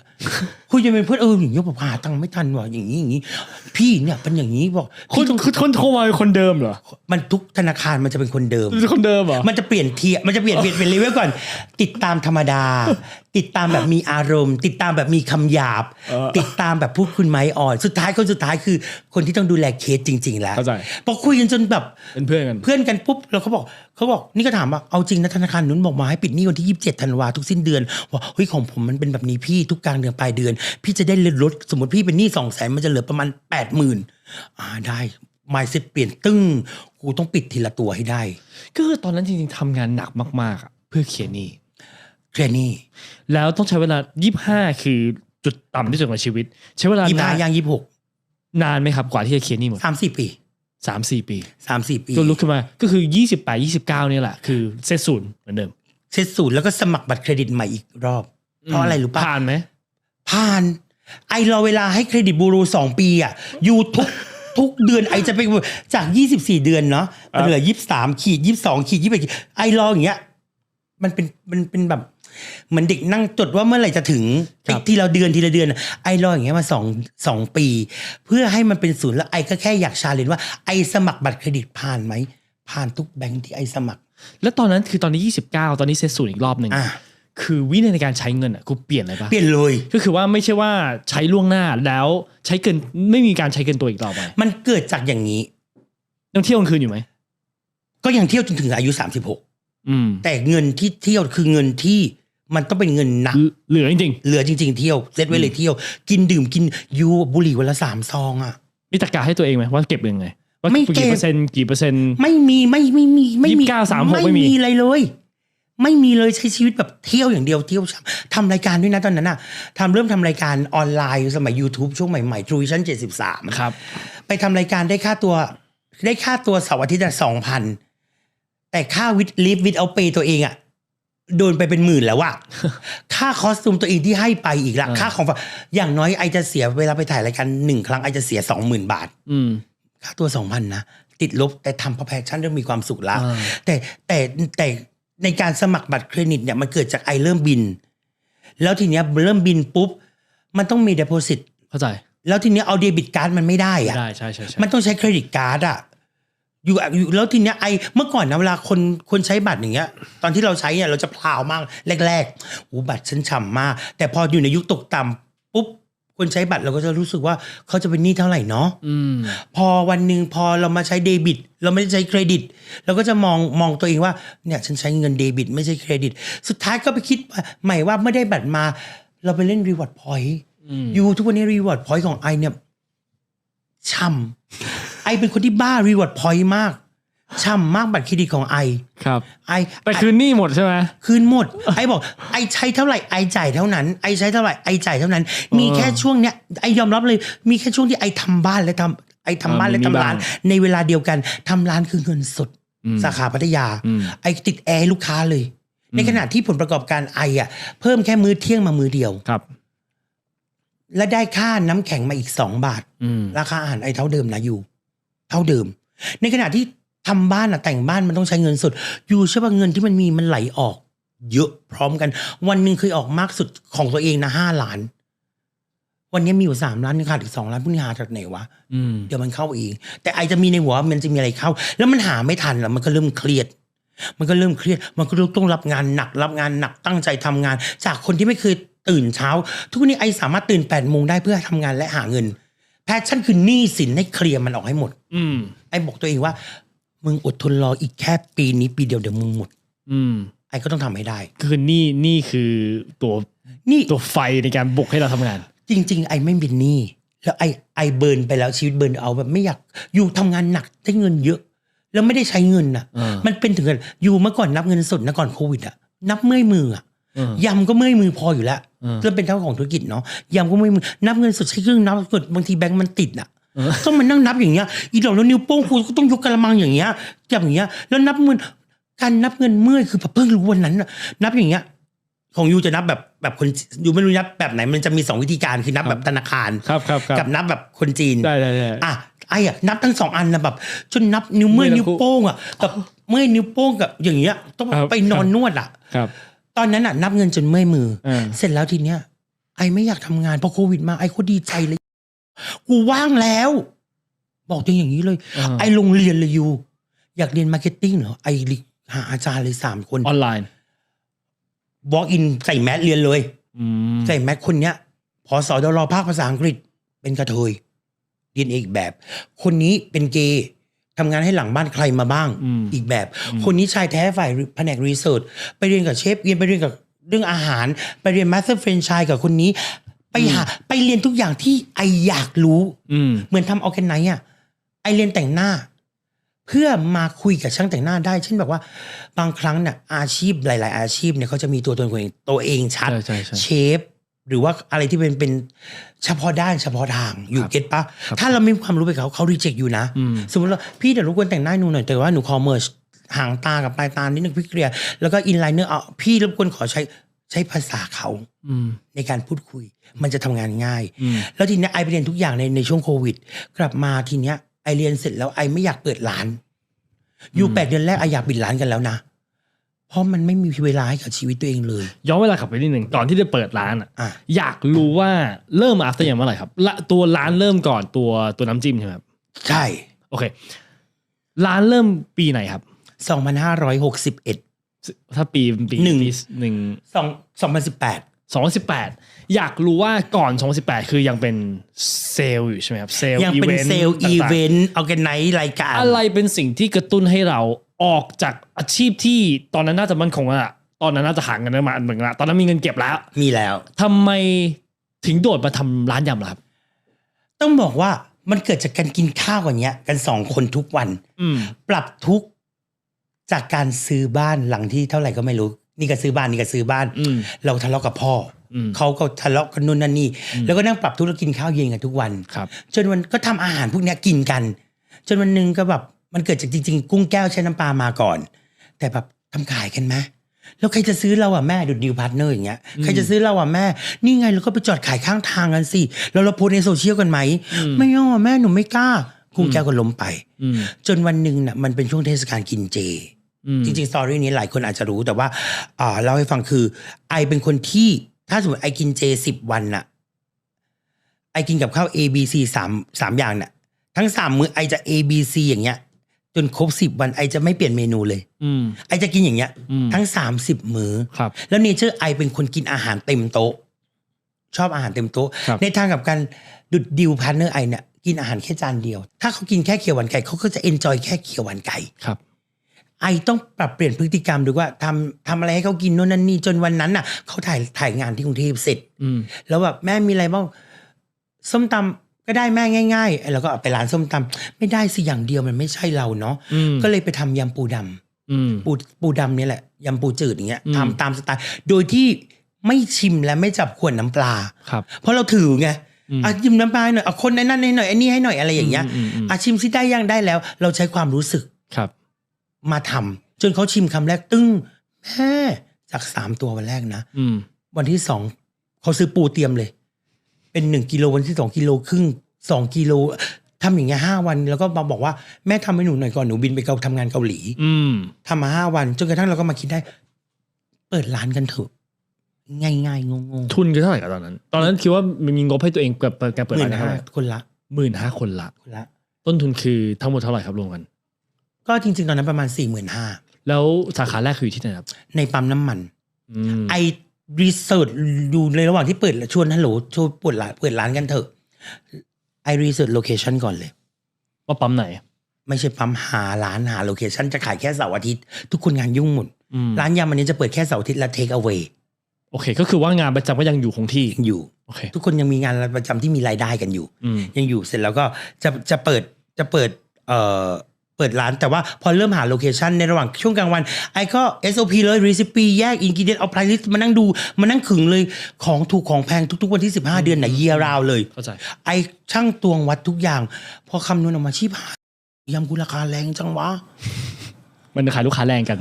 B: คุยจะเป็นเพื่อนเอออย่างนี้บอกหาตังค์ไม่ทันว่ะอย่างนี้อย่างนี้พี่เนี่ยเป็นอย่างนี้บอก
A: คน
B: พี่ต้อง
A: คือคนโทรมาเป็นคนเดิมเหรอ
B: มันทุกธนาคารมันจะเป็นคนเดิม
A: เป็นคนเดิมเหรอ
B: มันจะเปลี่ยนเทียมันจะเปลี่ยนเปลี่ยนเป็นเลเวลก่อน ติดตามธรรมดา ติดตามแบบมีอารมณ์ ติดตามแบบมีคำหยาบ
A: เออ
B: ติดตามแบบพูดคุณไม้อ่อน สุดท้ายคนสุดท้ายคือคนที่ต้องดูแลเคสจริง ๆ แล้ว
A: เข้าใจ
B: พอคุยกันจนแบบ
A: เป็นเพื่อนกัน
B: เพื่อนกันปุ๊บเราเขาบอกเขาบอกนี่ก็ถามว่าเอาจริงนะธนาคารนุ้นบอกมาให้ปิดหนี้วันที่ยี่สิบเจ็ดธันวาทุกสิ้นเดือนว่าเฮ้ยของผมมันเป็นแบบนี้พี่ทุกกลางเดือนปลายเดือน พี่จะได้ลดสมมติพี่เป็นหนี้สองแสนมันจะเหลือประมาณแปดหมื่นอ่าได้มายเซ็ตเปลี่ยนตึ้งกูต้องปิดทีละตัวให้ได้
A: ก็คือตอนนั้นจริงๆทำงานหนักมากๆอะเพื่อเขียนนี่
B: เคลียร์หนี้
A: แล้วต้องใช้เวลา 25 คือจุดต่ำที่สุดของชีวิต ใช้เวลา
B: ยี่
A: นา
B: ห้านย่างยี่หก
A: นานไหมครับกว่าที่จะเขียนนี่หมด
B: สามสี่ปี
A: สามสี่ปี
B: สามสี่ปี
A: จนลุกขึ้นมาก็คือ28 29เนี่ยแหละ คือเซตศูนย์เหมือนเดิม
B: เซตศูนย์แล้วก็สมัครบัตรเครดิตใหม่อีกรอบ เพราะอะไรรู้ปะ
A: ผ่านไหม
B: ผ่าน ไอรอเวลาให้เครดิตบูโรสองปีอะอยู่ทุกทุกเดือนไอจะไปจากยี่สิบสี่เดือนเนาะมันเหลือยี่สิบสามขีดยี่สิบสองขีดยี่สิบไอรออย่างเงี้ยมันเป็นมันเป็นแบบ เหมือนเด็กนั่งจดว่าเมื่อไหร่จะถึง
A: ครับ
B: ทีละเดือนทีละเดือน ไอรออย่างเงี้ยมาสองสองปี เพื่อให้มันเป็นศูนย์แล้วไอก็แค่อยากชาเลนจ์ว่าไอสมัครบัตรเครดิตผ่านไหมผ่านทุกแบงค์ที่ไอสมัคร
A: แล้วตอนนั้นคือตอนนี้ 29 ตอนนี้เซตศูนย์อีกรอบหนึ่ง
B: อะ
A: คือวินัยในการใช้เงินอะกูเปลี่ยนอะไรปะ
B: เปลี่ยนเลย
A: ก็คือว่าไม่ใช่ว่าใช้ล่วงหน้าแล้วใช้เกินไม่มีการใช้เกินตัวอีกต่อไป
B: มันเกิดจากอย่างนี้
A: ยังเที่ยวกลางคืนอยู่ไหม
B: ก็ยังเที่ยวจนถึงอายุ36
A: อืม
B: แต่เงินที่เที่ยวคือเงินที่ มันต้องเป็นเงินหนัก
A: เหลือจริง
B: เหลือจริง ๆ เที่ยวเซตไว้เลยเที่ยว กินดื่มกินยูบุหรี่วันละสามซองอะ
A: ๆมีตะกาให้ตัวเองไหมว่าเก็บยังไงว่า
B: ไม่เก็บ
A: กี่เปอร์เซ็นต์กี่เปอร์เซ็นต์
B: ไม่มีไม่ไม่มีไม่มี
A: 29 36ไม่มี
B: อะไรเลย ไม่มีเลยใช้ชีวิตแบบเที่ยวอย่างเดียวเที่ยวทำรายการด้วยนะตอนนั้นอะทำเริ่มทำรายการออนไลน์สมัย YouTube ช่วงใหม่ๆ True Vision 73
A: ครับ
B: ไปทำรายการได้ค่าตัว ได้ค่าตัวเสาร์อาทิตย์สองพันแต่ค่าวิดลิฟวิดเอาเปตัวเองอะ โดนไปเป็นหมื่นแล้วอะค่าคอสตูมตัวเองที่ให้ไปอีกละ
A: อ่า
B: ค่าของฝากอย่างน้อยไอจะเสียเวลาไปถ่ายรายการหนึ่งครั้งไอจะเสียสองหมื่นบาท
A: อืม
B: ค่าตัวสองพันนะติดลบแต่ทำเพราะแพชชั่นเริ่มมีความสุขละ
A: อ่า
B: แต่แต่แต่ในการสมัครบัตรเครดิตเนี่ยมันเกิดจากไอเริ่มบิน แล้วทีเนี้ยเริ่มบินปุ๊บ มันต้องมีเด p o ซิต
A: เข้าใจ
B: แล้วทีเนี้ยเอาเดบิตการ์ดมันไม่ได้อะ
A: ได้ใช่ใช่ใช่
B: มันต้องใช้เครดิตการ์ดอะ อยู่อยู่แล้วทีเนี้ยไอเมื่อก่อนนะเวลาคนคนใช้บัตรอย่างเงี้ย ตอนที่เราใช้เนี่ยเราจะพลาวมากแรกๆโอ้บัตรฉันฉ่ำมาก แต่พออยู่ในยุคตกต่ำปุ๊บคนใช้บัตรเราก็จะรู้สึกว่าเขาจะเป็นหนี้เท่าไหร่เนาะ
A: อืม
B: พอวันหนึ่งพอเรามาใช้เดบิต เราไม่ได้ใช้เครดิต เราก็จะมองมองตัวเองว่าเนี่ยฉันใช้เงินเดบิต ไม่ใช่เครดิต สุดท้ายก็ไปคิดใหม่ว่าเมื่อได้บัตรมา เราไปเล่นรีวอร์ดพอยต์
A: อืม
B: ยูทุกวันนี้รีวอร์ดพอยต์ของไอเนี่ยช่ำ ไอเป็นคนที่บ้ารีวอร์ดพอยต์มากช่ำมากบัตรเครดิตของไอ
A: ครับ
B: ไอ
A: แต่คืนหนี้หมดใช่ไหม
B: คืนหมด ไอบอก ไอใช้เท่าไหร่ไอจ่ายเท่านั้น ไอใช้เท่าไหร่ไอจ่ายเท่านั้น มีแค่ช่วงเนี้ยไอยอมรับเลย มีแค่ช่วงที่ไอทำบ้านและทำไอทำบ้านและทำร้าน ในเวลาเดียวกันทำร้านคือเงินสด
A: อืม
B: สาขาพัทยา
A: อืม
B: ไอติดแอร์ให้ลูกค้าเลย ในขณะที่ผลประกอบการไออะ เพิ่มแค่มื้อเที่ยงมามื้อเดียว
A: ครับ
B: และได้ค่าน้ำแข็งมาอีกสองบาท
A: อืม
B: ราคาอาหารไอเท่าเดิมนะอยู่ เท่าเดิม ในขณะที่ทำบ้านอะแต่งบ้านมันต้องใช้เงินสด อยู่ใช่ป่ะเงินที่มันมีมันไหลออก เยอะพร้อมกัน วันหนึ่งเคยออกมากสุดของตัวเองนะห้าล้าน วันนี้มีอยู่สามล้านนึงขาดอีกสองล้านพรุ่งนี้หาจากไหนวะ
A: อืม
B: เดี๋ยวมันเข้าเอง แต่ไอจะมีในหัวว่ามันจะมีอะไรเข้า แล้วมันหาไม่ทันแล้วมันก็เริ่มเครียด มันก็เริ่มเครียด มันก็ต้องรับงานหนัก รับงานหนักตั้งใจทำงาน จากคนที่ไม่เคยตื่นเช้า ทุกวันนี้ไอสามารถตื่นแปดโมงได้เพื่อทำงานและหาเงินแพ ชชั่นคือหนี้สินให้เคลียร์มันออกให้หมด
A: อืม
B: ไอ้บอกตัวเองว่า มึงอดทนรออีกแค่ปีนี้ปีเดียวเดี๋ยวมึงหมด
A: อืม
B: ไอ้ก็ต้องทำให้ได้
A: คือหนี้หนี้คือตัว
B: นี่
A: ตัวไฟในการบุกให้เราทำงาน
B: จริง ๆ ไอ้ไม่เป็นหนี้แล้วไอ้ไอ้เบิร์นไปแล้วชีวิตเบิร์นเอาแบบไม่อยากอยู่ทำงานหนักได้เงินเยอะ แล้วไม่ได้ใช้เงินอะ
A: เออ
B: มันเป็นถึงกันอยู่เมื่อก่อนนับเงินสดนะก่อนโควิดอะนับเมื่อยมืออะ
A: เออ ยำ
B: ก็เมื่อยมือพออยู่แล้ว
A: เออ
B: เริ่มเป็นเจ้าของธุรกิจเนาะยำก็เมื่อยมือนับเงินสดใช้เครื่องนับสดบางทีแบงก์มันติดอะ
A: เออ
B: ต้องมานั่งนับอย่างเงี้ยอีดอกแล้วนิ้วโป้งกูก็ต้องยกกระมังอย่างเงี้ยจับอย่างเงี้ยแล้วนับเงินการนับเงินเมื่อยคือแบบเพิ่งรู้วันนั้นน่ะนับอย่างเงี้ยของยูจะนับแบบแบบคนยูไม่รู้นับแบบไหนมันจะมีสองวิธีการคือนับแบบธนาคาร
A: ครับครับครับ
B: กับนับแบบคนจีน
A: ได้ได้ได้
B: อะไอ้อะนับทั้งสองอันนะแบบจนนับนิ้วเมื่อย
A: เมื่อยทั้
B: นิ้ว
A: งคู่
B: โป้งอะแบบเมื่อยนิ้วโป้งกับอย่างเงี้ยต้อง
A: ครับ
B: ไปนอนนวดอะ
A: ครับ
B: ตอนนั้นอะนับเงินจนเมื่อยมือ
A: เออ
B: เสร็จแล้วทีเนี้ย ไอไม่อยากทำงานพอโควิดมาไอโคตรดีใจเลย กูว่างแล้ว บอกตัวเองอย่างนี้เลย
A: เออ
B: ไอโรงเรียนเลยยูอยากเรียนมาร์เก็ตติ้งเหรอไอหาอาจารย์เลยสามคน
A: ออนไลน์
B: บล็อกอินใส่แมสเรียนเลย
A: อืม
B: ใส่แมสคนเนี้ยพอสอดรอภาคภาษาอังกฤษเป็นกระเทยเรียนเอกแบบ คนนี้เป็นเกย์ ทำงานให้หลังบ้านใครมาบ้าง
A: อืม
B: อีกแบบ คนนี้ชายแท้ฝ่ายแผนกรีเสิร์ชไปเรียนกับเชฟเรียนไปเรียนกับเรื่องอาหาร ไปเรียนมาสเตอร์เฟรนชายกับคนนี้ ไปหาไปเรียนทุกอย่างที่ไออยากรู้
A: อืม
B: เหมือนทำออแกไนอะไอเรียนแต่งหน้า เพื่อมาคุยกับช่างแต่งหน้าได้ เช่นแบบว่า บางครั้งเนี่ยอาชีพหลาย ๆ อาชีพเนี่ยเขาจะมีตัวตนของตัวเองตัวเองชัด
A: ใช่ใช่ใช่
B: เชฟ หรือว่าอะไรที่เป็นเป็นเฉพาะด้านเฉพาะทางอยู่
A: ครับ
B: เก็ตปะ
A: ครับ
B: ถ้าเราไม่มีความรู้ไปกับเขาเขารีเจ็คอยู่นะ
A: อืม
B: สมมติว่าพี่เดี๋ยวรบกวนแต่งหน้าให้หนูหน่อยแต่ว่าหนูขอเมิร์ชหางตากับปลายตานิดนึงพี่เคลียร์แล้วก็อินไลเนอร์เอาพี่รบกวนขอใช้ใช้ภาษาเขา
A: อืม
B: ในการพูดคุย มันจะทำงานง่าย
A: อืม
B: แล้วทีเนี้ยไอไปเรียนทุกอย่างในในช่วงโควิด กลับมาทีเนี้ยไอเรียนเสร็จแล้วไอไม่อยากเปิดร้าน อยู่
A: อืม
B: แปดเดือนแรกไออยากปิดร้านกันแล้วนะ เพราะมันไม่มีเวลาให้กับชีวิตตัวเองเลย
A: ย้อนเวลากลับไปนิดหนึ่งก่อนที่จะเปิดร้านอะ
B: อะ
A: อยากรู้ว่าเริ่มอาอัฟเตอร์ยามเมื่อไหร่ครับละตัวร้านเริ่มก่อนตัวตัวน้ำจิ้มใช่ไหม
B: ใช่
A: โอเค ร้านเริ่มปีไหนครับ
B: สองพันห้าร้อยหกสิบเอ็ด
A: ถ้าปีปี
B: หนึ่ง
A: ปีห
B: นึ่สิบแปด
A: 2018 อยากรู้ว่าก่อน 2018 คือยังเป็นเซลล์อยู่ใช่ไหมครับเซลล์
B: ยังเป็น
A: event
B: เซลล์
A: ต่างๆ
B: อีเวนต์ออแกไนซ์รายการ
A: อะไรเป็นสิ่งที่กระตุ้นให้เราออกจากอาชีพที่ตอนนั้นน่าจะมั่นคงแล้วอะตอนนั้นน่าจะหาเงินได้มาอันหนึ่งละตอนนั้นมีเงินเก็บแล้ว
B: มีแล้ว
A: ทำไมถึงโดดมาทำร้านยำล่ะครับ
B: ต้องบอกว่ามันเกิดจากการกินข้าวกันเนี้ย กันสองคนทุกวัน
A: อืม
B: ปรับทุกข์จากการซื้อบ้านหลังที่เท่าไหร่ก็ไม่รู้ นี่ก็ซื้อบ้านนี่ก็ซื้อบ้าน
A: อืม
B: เราทะเลาะกับพ่ออ
A: ม
B: เขาก็ทะเลาะกันนู่นนั่นนี่ แล้วก็นั่งปรับทุกข์แล้วกินข้าวเย็นกันทุกวัน
A: ครับ
B: จนวันก็ทำอาหารพวกเนี้ยกินกัน จนวันหนึ่งก็แบบมันเกิดจากจริง ๆ กุ้งแก้วใช้น้ำปลามาก่อน แต่แบบทำขายกันไหมแล้วใครจะซื้อเราอะแม่ดูดิวพาร์ทเนอร์อย่างเงี้ยใครจะซื้อเราอะแม่ นี่ไงเราก็ไปจอดขายข้างทางกันสิแล้วเราโพสต์ในโซเชียลกันไหม
A: อืม
B: ไม่เอาอะแม่หนูไม่กล้า กุ้งแก้วก็ล้มไป
A: อืม
B: จนวันหนึ่งน่ะมันเป็นช่วงเทศกาลกินเจ
A: อืม
B: จริงๆสตอรี่นี้หลายคนอาจจะรู้แต่ว่าอ่าเล่าให้ฟังคือ ไอเป็นคนที่ถ้าสมมติไอกินเจสิบวันน่ะ ไอกินกับข้าว A B C สามสามอย่างน่ะ ทั้งสามมื้อไอจะ A B C อย่างเงี้ย จนครบสิบวันไอจะไม่เปลี่ยนเมนูเลย
A: อืม
B: ไอจะกินอย่างเงี้ย
A: อืม
B: ทั้งสามสิบมื้อ
A: ครับ
B: แล้วเนเจอร์ไอเป็นคนกินอาหารเต็มโต๊ะ ชอบอาหารเต็มโต๊ะ
A: ครับ
B: ในทางกับการดุดดิวพาร์เนอร์ไอเนี่ยกินอาหารแค่จานเดียว ถ้าเขากินแค่เขียวหวานไก่เขาก็จะเอนจอยแค่เขียวหวานไก่
A: ครับ
B: ไอต้องปรับเปลี่ยนพฤติกรรมดูว่าทำทำอะไรให้เขากินโน่นนั่นนี่จนวันนั้นน่ะเขาถ่ายถ่ายงานที่กรุงเทพเสร็จ
A: อืม
B: แล้วแบบแม่มีอะไรบ้างส้มตำก็ได้แม่ง่าย ๆ แล้วก็เอาไปร้านส้มตำไม่ได้สิอย่างเดียวมันไม่ใช่เราเนาะ
A: อืม
B: ก็เลยไปทำยำปูดำ
A: อืม
B: ปูปูดำเนี่ยแหละยำปูจืดอย่างเงี้ย
A: อืม
B: ทำตามสไตล์โดยที่ไม่ชิมและไม่จับขวดน้ำปลา
A: ครับ
B: เพราะเราถือไง
A: อืม
B: อะยิมน้ำปลาหน่อยเอาคนในนั้นให้หน่อยไอ้นี่ให้หน่อยอะไรอย่างเงี้ย
A: อืมอืมอืม
B: อาชิมซิได้ยังได้แล้ว เราใช้ความรู้สึก
A: ครับ
B: มาทำจนเขาชิมคำแรกตึ้งแม่จากสามตัววันแรกนะ
A: อืม
B: วันที่สองเขาซื้อปูเตรียมเลย เป็นหนึ่งกิโลวันที่สองกิโลครึ่งสองกิโลทำอย่างเงี้ยห้าวันแล้วก็มาบอกว่าแม่ทำให้หนูหน่อยก่อนหนูบินไปเกาทำงานเกาหลี
A: อืม
B: ทำมาห้าวันจนกระทั่งเราก็มาคิดได้ เปิดร้านกันเถอะง่ายๆงง
A: ทุนคือเท่าไหร่กับตอนนั้น ตอนนั้นคิดว่ามันมีงบให้ตัวเองเปิดเปิดการ
B: ๆ
A: เปิด
B: หมื่
A: ร้านน
B: ห้า
A: เท่าไหร่
B: คนละ
A: หมื่นห้าคนละ
B: คนละ
A: ต้นทุนคือทั้งหมดเท่าไหร่ครับรวมกัน
B: ก็จริง ๆ ตอนนั้นประมาณสี่หมื่นห้า
A: แล้วสาขาแรกคืออยู่ที่ไหนครับ
B: ในปั๊มน้ำมัน
A: อืม
B: ไอรีเสิร์ชดูในระหว่างที่เปิดชวนฮัลโหลชวนเปิดร้านเปิดร้านกันเถอะไอรีเสิร์ชโลเคชันก่อนเลย
A: ว่าปั๊มไหน
B: ไม่ใช่ปั๊มหาร้านหาโลเคชันจะขายแค่เสาร์อาทิตย์ทุกคนงานยุ่งหมด
A: อืม
B: ร้านยำอันนี้จะเปิดแค่เสาร์อาทิตย์และเทคเอาไว้
A: โอเค ก็คือว่างานประจำก็ยังอยู่คงที่
B: อยู่
A: โอเค
B: ทุกคนยังมีงานประจำที่มีรายได้กันอยู่
A: อืม
B: ยังอยู่เสร็จแล้วก็จะจะเปิดจะเปิด เอ่อ เปิดร้านแต่ว่าพอเริ่มหาโลเคชันในระหว่างช่วงกลางวันไอ้ก็ SOP เลยรีซิปีแยกอินกิเดนเอาไพรลิสมานั่งดูมานั่งขึงเลยของถูกของแพงทุกๆวันที่ 15 เดือนไหนเยียราวเลย
A: เข้าใจ
B: ไอ้ช่างตวงวัดทุกอย่าง พอคำนวณออกมาชีพหายยำกูราคาแรงจังวะ
A: มันขายลูกค้าแรงกัน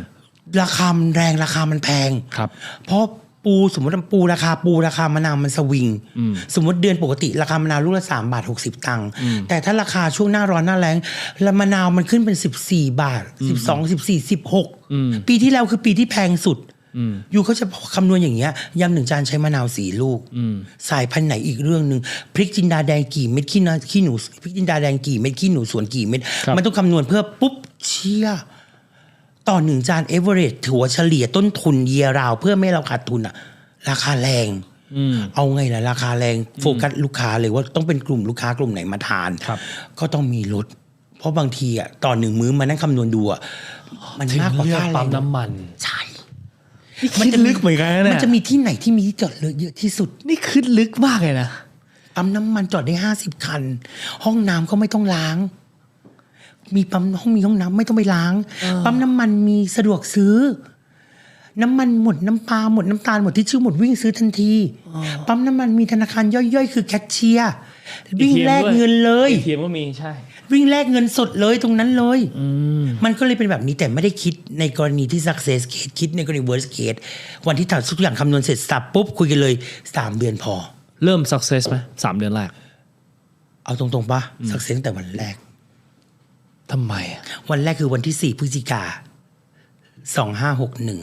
B: ราคามันแรงราคามันแพง
A: ครับ
B: เพราะ ปูสมมติว่าปูราคาปูราคามะนาวมันสวิง
A: อืม
B: สมมติเดือนปกติราคามะนาวลูกละสามบาทหกสิบตังค์
A: อืม
B: แต่ถ้าราคาช่วงหน้าร้อนหน้าแรงแล้วมะนาวมันขึ้นเป็นสิบสี่บาทสิบสองสิบสี่สิบหก
A: อืม
B: ปีที่แล้วคือปีที่แพงสุด
A: อืม
B: อยู่เขาจะคำนวณอย่างเงี้ยยำหนึ่งจานใช้มะนาวสี่ลูก
A: อืม
B: สายพันธุ์ไหนอีกเรื่องหนึ่งพริกจินดาแดงกี่เม็ดขี้นาขี้หนูพริกจินดาแดงกี่เม็ดขี้หนูสวนกี่เม็ด
A: ครับ
B: มันต้องคำนวณเพื่อปุ๊บเชี่ย ต่อหนึ่งจานเอเวอเรสถือว่าเฉลี่ยต้นทุนเยียราว เพื่อไม่ให้เราขาดทุนอะราคาแรง
A: อืม
B: เอาไงล่ะราคาแรงโฟกัสลูกค้าเลยว่าต้องเป็นกลุ่มลูกค้ากลุ่มไหนมาทาน
A: ครับ
B: ก็ต้องมีลดเพราะบางทีอะต่อหนึ่งมื้อมานั่งคำนวณดูอะมัน
A: ถึง
B: มากกว่า
A: เลือก
B: ค่าแร
A: ปั๊ม
B: ง
A: น้ำมัน
B: ใช่
A: มันจะลึกเหมือนกันนะ
B: มัน
A: เนี่ย
B: จะมีที่ไหนที่มีที่จอดรถเยอะที่สุด
A: นี่คือลึกมากเลยนะ
B: ปั๊มน้ำมันจอดได้ห้าสิบคัน ห้องน้ำก็ไม่ต้องล้าง มีปั๊มห้องมีห้องน้ำไม่ต้องไปล้าง
A: เออ
B: ปั๊มน้ำมันมีสะดวกซื้อ น้ำมันหมดน้ำปลาหมดน้ำตาลหมดที่ชื่อหมดวิ่งซื้อทันที ปั๊มน้ำมันมีธนาคารย่อยๆ คือแคชเชียร์วิ่งแลกเงินเลย
A: เทียมก็มีใช่
B: วิ่งแลกเงินสดเลยตรงนั้นเลย
A: อืม
B: มันก็เลยเป็นแบบนี้แต่ไม่ได้คิดในกรณีที่ success case คิดในกรณี worst case วันที่ทำทุกอย่างคำนวณเสร็จสับปุ๊บคุยกันเลยสามเดือนพอ
A: เริ่ม success ไหมสามเดือนแรก
B: เอาตรงๆปะ success ตั้งแต่วันแรก
A: ทำไมอะ
B: วันแรกคือวันที่สี่พฤศจิกาสองห้าหกหนึ่ง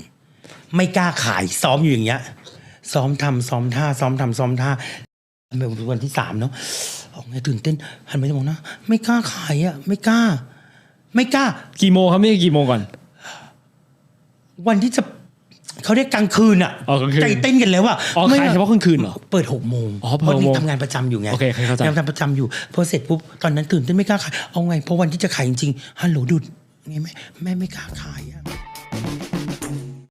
B: ไม่กล้าขายซ้อมอยู่อย่างเงี้ย ซ้อมทำซ้อมท่า ซ้อมทำซ้อมท่าเป็นวันที่สามเนาะออกไงตื่นเต้นหันไปมองนะไม่กล้าขายอะ ไม่กล้า ไม่กล้า
A: กี่โมงครับนี่กี่โมงก่อน
B: วันที่จะ เขาเรียกกลางคืนอะ
A: อ๋อกลางคืน
B: ใจเต้นกันแล้วอะ
A: อ๋อ
B: ไม่
A: ขายเฉพาะกลางคืนเหรอ
B: เปิดหกโมง
A: อ๋อเปิด
B: พราะนี่
A: หกโมง
B: ทำงานประจำอยู่ไง
A: โอเคเข้าใจ
B: ทำงานประจำอยู่พอเสร็จปุ๊บตอนนั้นตื่นเต้นไม่กล้าขายเอาไงเพราะวันที่จะขายจริงๆฮัลโหลดุดไงแม่แม่ไม่กล้าขายอะ